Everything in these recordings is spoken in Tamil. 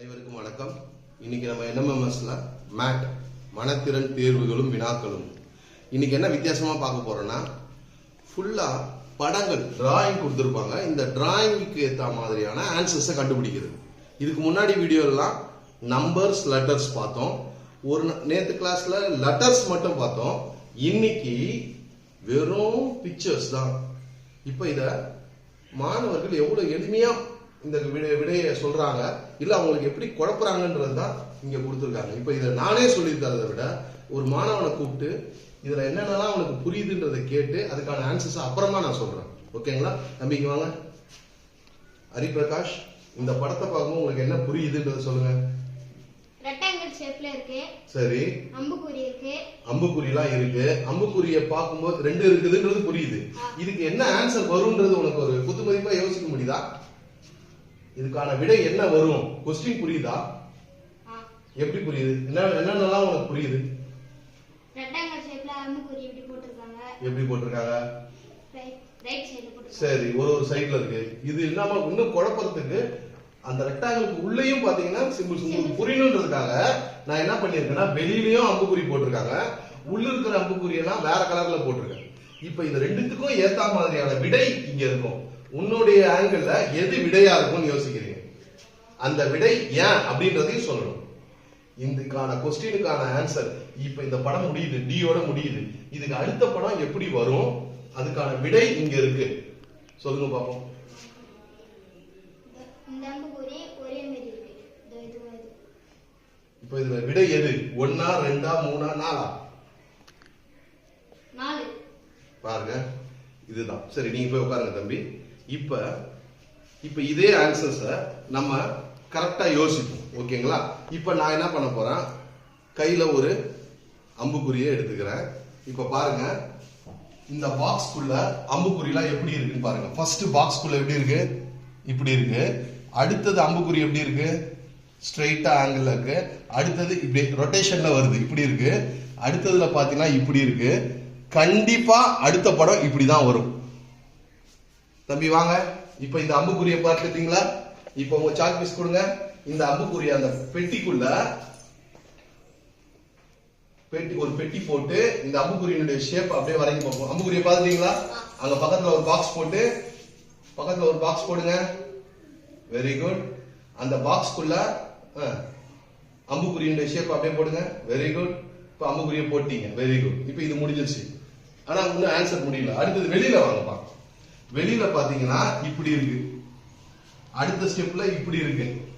அனைவருக்கும் வணக்கம். இன்னைக்கு நம்ம என்எம்எம்எஸ்ல மேட் மனத்திறன் தேர்வுகளும் வினாக்களும். இன்னைக்கு என்ன வித்தியாசமா பார்க்க போறோம்னா ஃபுல்லா படங்கள் டிராயிங் கொடுத்துருப்பாங்க. இந்த டிராயிங்க்கு ஏற்ற மாதிரியான ஆன்சர்ஸை கண்டுபிடிக்கிறது. இதுக்கு முன்னாடி வீடியோலாம் நம்பர்ஸ் லெட்டர்ஸ் பார்த்தோம். ஒரு ந- கிளாஸ்ல லெட்டர்ஸ் மட்டும் பார்த்தோம். இன்னைக்கு வெறும் பிக்சர்ஸ் தான். இப்போ இதை மாணவர்கள் எவ்வளோ எளிமையாக இந்த விடை விடையை சொல்றாங்க. இல்ல அவங்களுக்கு எப்படி குழப்புறாங்கன்றது தான் இங்க கொடுத்துருக்காங்க. இப்போ இதை நானே சொல்லி தரதை விட ஒரு மாணவனை கூப்பிட்டு இதுல என்னென்னலாம் அவனுக்கு புரியுதுன்றதை கேட்டு அதுக்கான ஆன்சர்ஸ் அப்புறமா நான் சொல்றேன். ஓகேங்களா தம்பிங்க வாங்க. ஹரிபிரகாஷ் இந்த படத்தை பார்க்கும்போது உங்களுக்கு என்ன புரியுதுன்றதை சொல்லுங்க. ரெக்டாங்கிள் ஷேப்ல இருக்கு. சரி. அம்புக்குறி இருக்கு. அம்புக்குறிலாம் இருக்கு. அம்புக்குறியை பார்க்கும்போது ரெண்டு இருக்குதுன்றது புரியுது. இதுக்கு என்ன ஆன்சர் வரும்ன்றது உனக்கு ஒரு குத்துமதிப்பா யோசிக்க முடியுதா? இதுக்கான விடை என்ன வரும்? கொஸ்டின் புரியுதா. எப்படி புரியுது? என்ன என்னென்னலாம் உனக்கு புரியுது? எப்படி போட்டிருக்காங்க? சரி ஒரு ஒரு சைடுல இருக்கு. இது இல்லாம இன்னும் குழப்பறதுக்கு அந்த ரெக்டாங்கிளுக்கு உள்ளேயும் பாத்தீங்கன்னா சிம்பிள்ஸ் உங்களுக்கு புரியணுன்றதுக்காக நான் என்ன பண்ணிருக்கேன்னா வெளியிலயும் அம்புக்குறி போட்டிருக்காங்க. உள்ள இருக்கிற அம்புக்குறி எல்லாம் வேற கலர்ல போட்டிருக்கேன். இப்ப இது ரெண்டுத்துக்கும் ஏத்த மாதிரியான விடை இங்க இருக்கும். உன்னுடைய ஆங்கிள் எது விடையா இருக்கும்னு யோசிக்கிறீங்க. அந்த விடை ஏன் அப்படின்றதையும் சொல்லணும். இதுக்கான கொஸ்டினுக்கான ஆன்சர் இப்ப இந்த படம் முடியுது டியோட முடியுது. இதுக்கு அடுத்த படம் எப்படி வரும்? அதுக்கான விடை இங்க இருக்கு. சொல்லுங்க பாப்போம். இப்ப இதுல விடை எது? ஒன்னா ரெண்டா மூணா நாலு. பாருங்க. இதுதான். சரி நீங்க போய் உட்காருங்க தம்பி. இப்ப இப்ப இதே ஆன்சர்ஸ நம்ம கரெக்டா யோசிப்போம். ஓகேங்களா? இப்ப நான் என்ன பண்ண போறேன்? கையில ஒரு அம்புக்குறியை எடுத்துக்கிறேன். இப்ப பாருங்க. இந்த பாக்ஸ்க்குள்ள அம்புக்குறிலாம் எப்படி இருக்குன்னு பாருங்க. ஃபர்ஸ்ட் பாக்ஸ்க்குள்ள எப்படி இருக்கு? இப்படி இருக்கு. அடுத்தது அம்புக்குறி எப்படி இருக்கு? ஸ்ட்ரெயிட்டா ஆங்கிள் இருக்கு. அடுத்தது இப்படி ரொட்டேஷன்ல வருது. இப்படி இருக்கு. அடுத்ததுல பாத்தீங்கன்னா இப்படி இருக்கு. கண்டிப்பா அடுத்த படம் இப்படிதான் வரும். தம்பி வாங்க. இப்ப இந்த அம்புக்குரிய பார்த்துட்டீங்களா இப்ப உங்க சாக் பீஸ் கொடுங்க. இந்த அம்புக்குரிய அந்த பெட்டிக்குள்ள பெட்டி ஒரு பெட்டி போட்டு இந்த அம்புக்குரியனுடைய ஷேப் அப்படியே வரைங்க பார்ப்போம். அம்புக்குரிய பார்த்துட்டீங்களா? அங்க பக்கத்துல ஒரு பாக்ஸ் போட்டு பக்கத்துல ஒரு பாக்ஸ் போடுங்க. வெரி குட் அந்த பாக்ஸ்க்குள்ள அம்புக்குரியனுடைய ஷேப் அப்படியே போடுங்க. வெரி குட் இப்ப அம்புக்குரிய போட்டீங்க. வெரி குட் இப்போ இது முடிஞ்சிருச்சு. ஆனா இன்னும் ஆன்சர் முடியல. அடுத்தது வெளியில வாங்கப்பா. வெளியில பாத்தீங்கன்னா இப்படி இருக்கு. அடுத்த ஸ்டெப்ல இப்படி இருக்கு.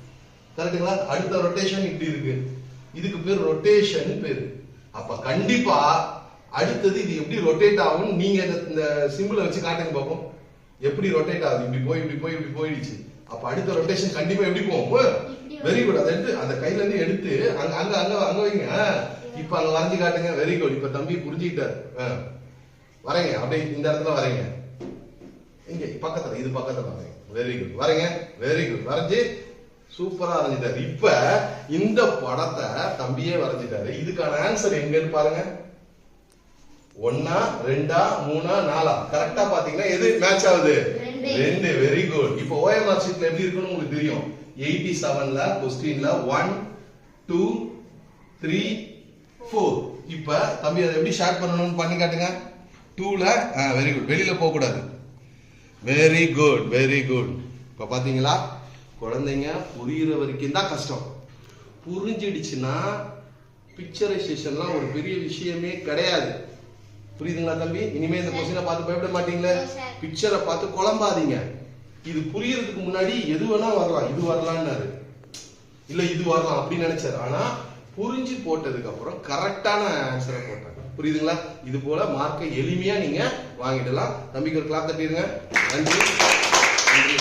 கரெக்ட்டுங்களா அடுத்த ரொட்டேஷன் இப்படி இருக்கு. இதுக்கு பேர் ரொட்டேஷன் பேரு. அப்ப கண்டிப்பா அடுத்தது இது எப்படி ரொட்டேட் ஆகும் நீங்க இந்த- சிம்பிளை வச்சு காட்டுங்க பார்ப்போம் எப்படி ரொட்டேட் ஆகுது? இப்படி போய் இப்படி போய் இப்படி போயிடுச்சு. அப்ப அடுத்த ரொட்டேஷன் கண்டிப்பா எப்படி போகும்? வெரி குட் அதை எடுத்து அந்த கையில இருந்து எடுத்து அங்க அங்க அங்க அங்க வைங்க. இப்ப அங்க வரைஞ்சு காட்டுங்க. வெரி குட் இப்ப தம்பி புரிஞ்சுக்கிட்டாரு. வரைங்க. அப்படியே இந்த இடத்துல வரைங்க. இங்க பக்கத்துல இது பக்கத்துல வரைங்க வெரி குட் வரைங்க. வெரி குட் வரைஞ்சு சூப்பரா வரைஞ்சிட்டாரு. இப்ப இந்த படத்தை தம்பியே வரைஞ்சிட்டாரு. இதுக்கான ஆன்சர் எங்கன்னு பாருங்க. ஒன்னா ரெண்டா மூணா நாலா? கரெக்டா பாத்தீங்கன்னா எது மேட்ச் ஆகுது? ரெண்டு. வெரி குட் இப்போ ஓஎம்ஆர் ஷீட்ல எப்படி இருக்குன்னு உங்களுக்கு தெரியும். எயிட்டி செவன்ல கொஸ்டின்ல ஒன் டூ த்ரீ ஃபோர் இப்ப தம்பி அதை எப்படி ஷார்ட் பண்ணணும்னு பண்ணி காட்டுங்க? டூல வெரி குட் வெளியில போக கூடாது வெரி குட் வெரி குட் இப்ப பாத்தீங்களா? குழந்தைங்க புரியுற வரைக்கும் தான் கஷ்டம். புரிஞ்சிடுச்சுன்னா பிக்சரைசேஷன்லாம் ஒரு பெரிய விஷயமே கிடையாது. புரியுதுங்களா தம்பி? இனிமே இந்த கொஸ்டினை பார்த்து பயப்பட மாட்டீங்களே. பிக்சரை பார்த்து குழம்பாதீங்க. இது புரியறதுக்கு முன்னாடி எது வேணா வரலாம். இது வரலாம்னாரு இல்ல இது வரலாம் அப்படின்னு நினைச்சாரு. ஆனா புரிஞ்சு போட்டதுக்கு அப்புறம் கரெக்டான ஆன்சரை போட்டாங்க. புரியுதுங்களா? இது போல மார்க்கை எளிமையா நீங்க வாங்கிடலாம். தம்பிக்கு ஒரு கிளாப் தட்டிடுங்க. நன்றி. நன்றி.